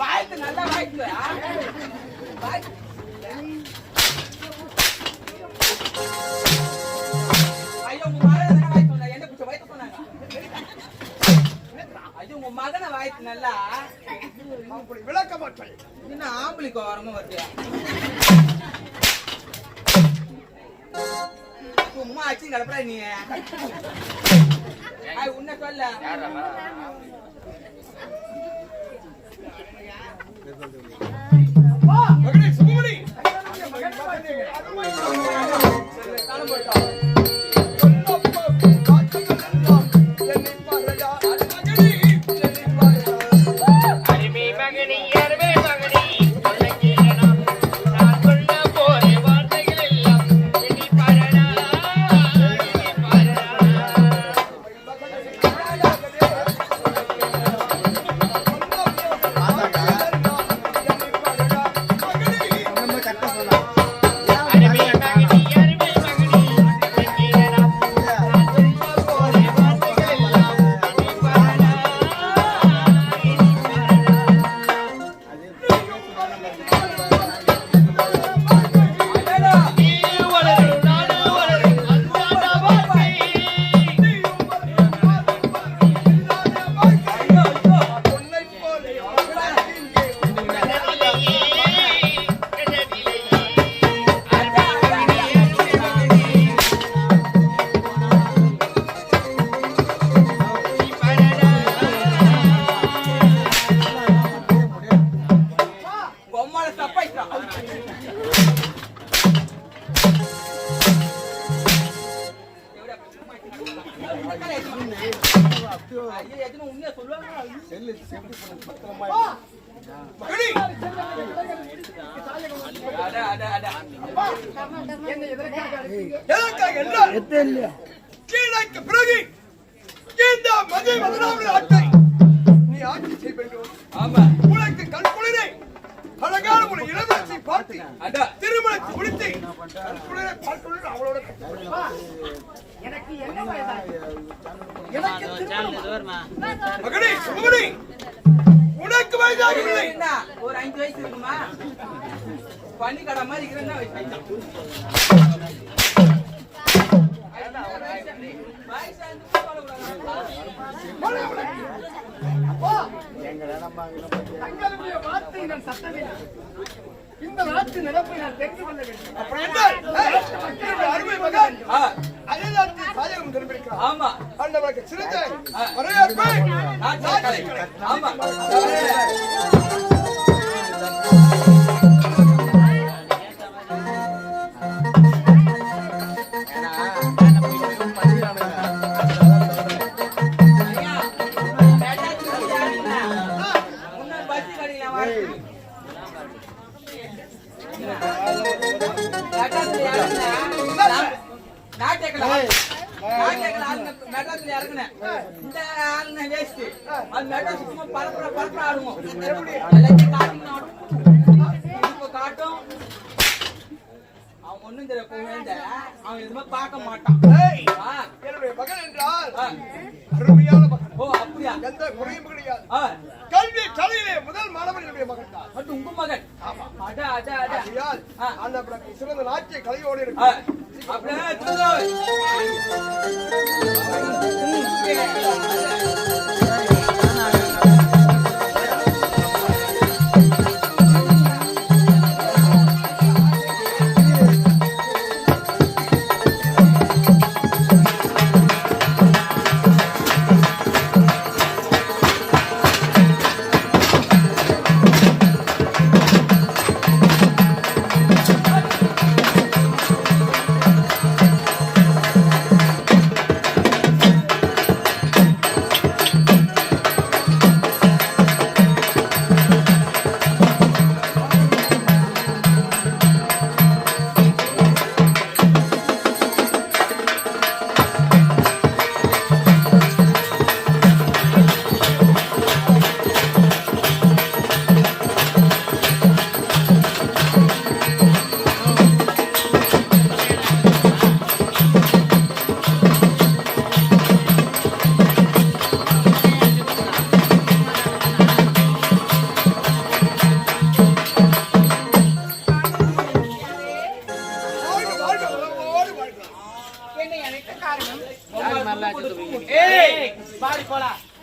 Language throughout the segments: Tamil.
வாய்த்து நல்லா வாய்த்து ஐயோ உங்க மகனை தானே வாய்த்து சொன்னா என்ன பிடிச்ச வாய்த்து உங்க மகனை வாய்த்து நல்லா விளக்க மாட்டேன் என்ன ஆம்பளைக்கு வரமா வருது உமா ஆச்சு கிடப்படா நீ. உன்னை சொல்ல. மகனே சுகுமணி காலம் கீழைக்கு பிறகு இந்த மதிய மதுராமணி ஆட்டை நீ ஆட்சி செய்ய வேண்டும். ஆமா. உனக்கு கண் குளிரை அழகான ஒரு இளவரசி பார்த்து அட. திருமணத்தை முடித்து கண் குளிரை பார்க்கணும் அவளோட மகனே சுமணி உனக்கு வயதாகவில்லை. என்ன? ஒரு அஞ்சு வயசு இருக்குமா? பண்ணி கடை மாதிரி இருக்கிறேன்னா தங்களுடைய வார்த்தை நான் இந்த நாட்டு நடப்பை நான் தெரிந்து கொள்ள வேண்டும் அருமை மகன் அதே நாட்டில் சாயகம் ஆமா ஆண்டவருக்கு சிறந்த வரவேற்பு ஆமா அது மெட்ராஸ் சும்மா பரப்புற பரப்புற ஆடுவோம். எல்லாத்தையும் காட்டும். அவன் ஒண்ணும் தெரிய போவேண்ட அவன் எதுவுமே பார்க்க மாட்டான். என்னுடைய மகன் என்றால். அருமையான மகன். ஓ அப்படியா? எந்த குறையும் கிடையாது. கல்வி தலையிலே முதல் மாணவன் என்னுடைய மகன் தான். அது உங்க மகன். அட அட அட. ஆகையால் ஆ. ஆண்டவருக்கு சிறந்த நாட்டிய கலையோடு இருக்கு அப்படியே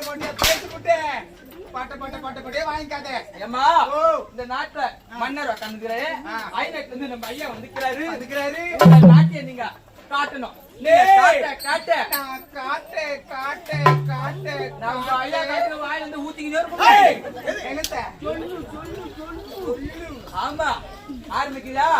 பாட்ட பாட்டியா பேசிவிட்டு பாட்ட பாட்ட பாட்ட பாட்டே இந்த நாட்டுல மன்னர் உட்காந்துக்கிறாரு வந்து நம்ம வந்துக்கிறாரு வந்துக்கிறாரு நாட்டிய நீங்க காட்டணும். காட்ட காட்ட. காட்ட காட்ட நம்ம ஐயா ஊத்திக்கிட்டே ஆமா. ஆரம்பிக்குதா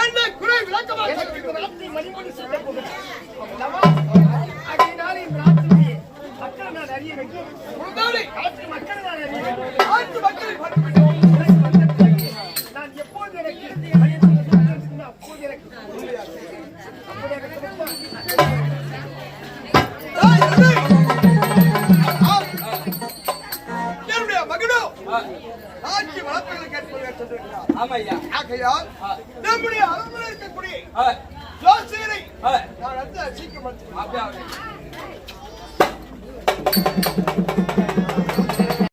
என்ன குறை விளக்கமாக மணிமணி சொல்ல அதனால இந்த ராத்திரி மக்களை நான் அறிய வைக்கிறேன் மக்கள் நான் அறிய வைக்கிறேன் மக்கள் ஆகையால் நம்முடைய